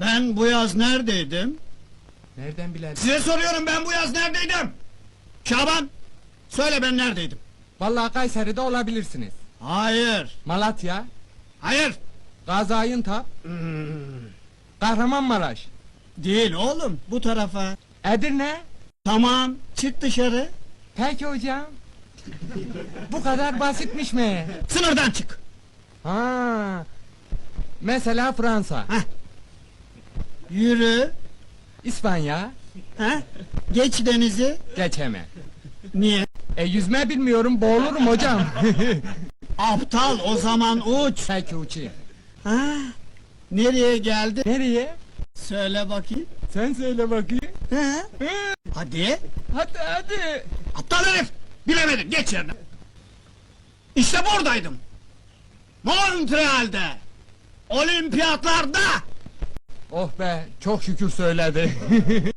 Ben bu yaz neredeydim? Nereden bilelim? Size soruyorum ben bu yaz neredeydim? Şaban, söyle ben neredeydim? Vallahi Kayseri'de olabilirsiniz. Hayır, Malatya, hayır. Gaziantep, Kahramanmaraş, Değil oğlum, bu tarafa. Edirne. Tamam, çık dışarı. Peki hocam. Bu kadar basitmiş mi? Sınırdan çık. Ha. Mesela Fransa, Yürü. İspanya, Ha? Geç denizi. geçeme. Niye? E yüzme bilmiyorum, boğulurum hocam. Aptal o zaman uç. Peki uçayım. Ha? Nereye geldi? Nereye? Söyle bakayım. Sen söyle bakayım. Ha? Hı, Hadi. Hadi hadi. Aptal herif! Bilemedin, geç yerine! İşte buradaydım! Montreal'de! Olimpiyatlarda! Oh be, çok şükür söyledi.